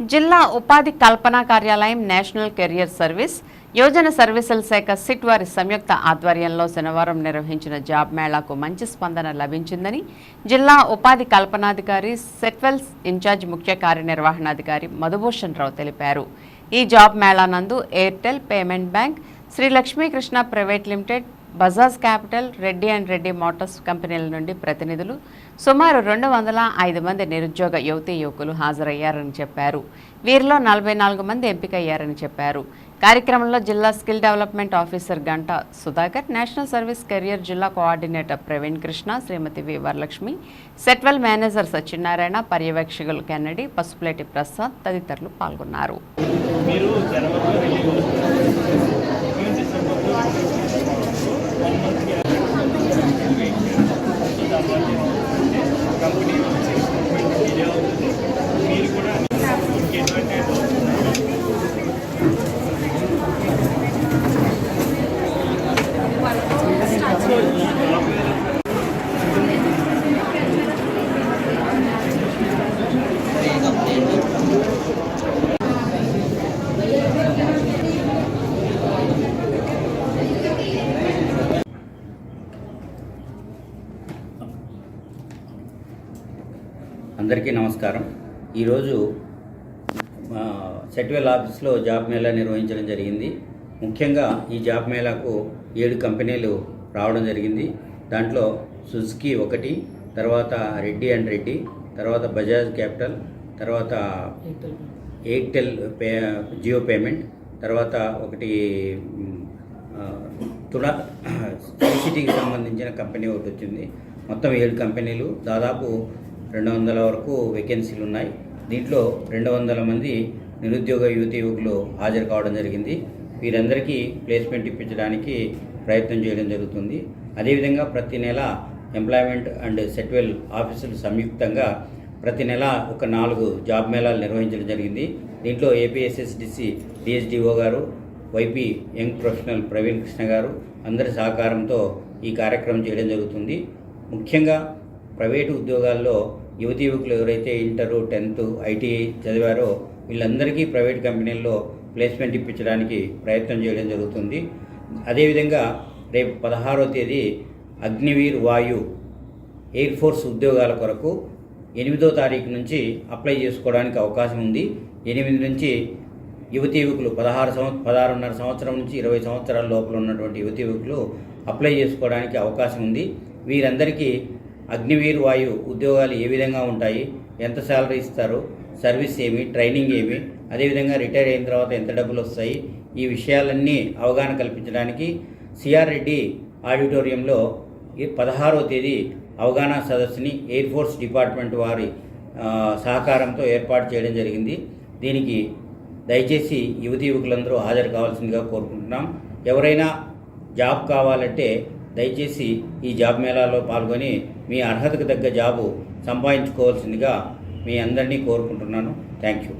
జిల్లా ఉపాధి కల్పన కార్యాలయం నేషనల్ కెరియర్ సర్వీస్ యోజన సర్వీసుల శాఖ సిట్ వారి సంయుక్త ఆధ్వర్యంలో శనివారం నిర్వహించిన జాబ్ మేళాకు మంచి స్పందన లభించిందని జిల్లా ఉపాధి కల్పనాధికారి సెట్వెల్స్ ఇన్ఛార్జ్ ముఖ్య కార్యనిర్వహణాధికారి మధుభూషణ్ రావు తెలిపారు. ఈ జాబ్ మేళా నందు Airtel payment bank Shri Lakshmikrishna private limited Bajaj capital Reddy and Reddy motors కంపెనీల నుండి ప్రతినిధులు సుమారు రెండు వందల ఐదు మంది నిరుద్యోగ యువతీ యువకులు హాజరయ్యారని చెప్పారు. వీరిలో నలభై నాలుగు మంది ఎంపికయ్యారని చెప్పారు. కార్యక్రమంలో జిల్లా skill development officer Ganta Sudhakar national service career జిల్లా coordinator Praveen Krishna Shrimati V Varalakshmi Setwel manager Satyanarayana పర్యవేక్షకులు Kennedy Pasupuleti Prasad తదితరులు పాల్గొన్నారు. one month అందరికీ నమస్కారం. ఈరోజు సెట్వెల్ ఆఫీస్లో జాబ్ మేళా నిర్వహించడం జరిగింది. ముఖ్యంగా ఈ జాబ్ మేళాకు ఏడు కంపెనీలు రావడం జరిగింది. దాంట్లో సుజుకి ఒకటి తర్వాత రెడ్డి అండ్ రెడ్డి తర్వాత బజాజ్ క్యాపిటల్ తర్వాత ఎయిర్టెల్ పే జియో పేమెంట్ తర్వాత ఒకటి మ్, తుడా సిసిటీకి సంబంధించిన కంపెనీ ఒకటి వచ్చింది. మొత్తం ఏడు కంపెనీలు. దాదాపు రెండు వందల వరకు వేకెన్సీలు ఉన్నాయి. దీంట్లో రెండు వందల మంది నిరుద్యోగ యువతి యువకులు హాజరు కావడం జరిగింది. వీరందరికీ ప్లేస్మెంట్ ఇప్పించడానికి ప్రయత్నం చేయడం జరుగుతుంది. అదేవిధంగా ప్రతి నెల ఎంప్లాయ్మెంట్ అండ్ సెట్వెల్ ఆఫీసులు సంయుక్తంగా ప్రతి నెల ఒక నాలుగు జాబ్ మేళాలు నిర్వహించడం జరిగింది. దీంట్లో ఏపీఎస్ఎస్డిసి డిఎస్డిఓ గారు YP young professional Praveen Krishna గారు అందరి సహకారంతో ఈ కార్యక్రమం చేయడం జరుగుతుంది. ముఖ్యంగా ప్రైవేటు ఉద్యోగాల్లో యువతి యువకులు ఎవరైతే ఇంటరు టెన్త్ ఐటీఐ చదివారో వీళ్ళందరికీ ప్రైవేట్ కంపెనీల్లో ప్లేస్మెంట్ ఇప్పించడానికి ప్రయత్నం చేయడం జరుగుతుంది. అదేవిధంగా రేపు పదహారో తేదీ అగ్నివీర్ వాయు ఎయిర్ ఫోర్స్ ఉద్యోగాల కొరకు ఎనిమిదో తారీఖు నుంచి అప్లై చేసుకోవడానికి అవకాశం ఉంది. ఎనిమిది నుంచి యువతి యువకులు పదహారు సంవత్సరం పదహారున్నర సంవత్సరం నుంచి ఇరవై సంవత్సరాల లోపల ఉన్నటువంటి యువతి యువకులు అప్లై చేసుకోవడానికి అవకాశం ఉంది. వీరందరికీ అగ్నివీర్ వాయు ఉద్యోగాలు ఏ విధంగా ఉంటాయి? ఎంత శాలరీ ఇస్తారు? సర్వీస్ ఏమి? ట్రైనింగ్ ఏమి? అదేవిధంగా రిటైర్ అయిన తర్వాత ఎంత డబ్బులు వస్తాయి? ఈ విషయాలన్నీ అవగాహన కల్పించడానికి సిఆర్ రెడ్డి ఆడిటోరియంలో ఈ పదహారవ తేదీ అవగాహన సదస్సుని ఎయిర్ ఫోర్స్ డిపార్ట్మెంట్ వారి సహకారంతో ఏర్పాటు చేయడం జరిగింది. దీనికి దయచేసి యువతి యువకులందరూ హాజరు కావాల్సిందిగా కోరుకుంటున్నాం. ఎవరైనా జాబ్ కావాలంటే దయచేసి ఈ జాబ్ మేళాలో పాల్గొని మీ అర్హతకు తగ్గ జాబు సంపాదించుకోవాల్సిందిగా మీ అందరినీ కోరుకుంటున్నాను. Thank you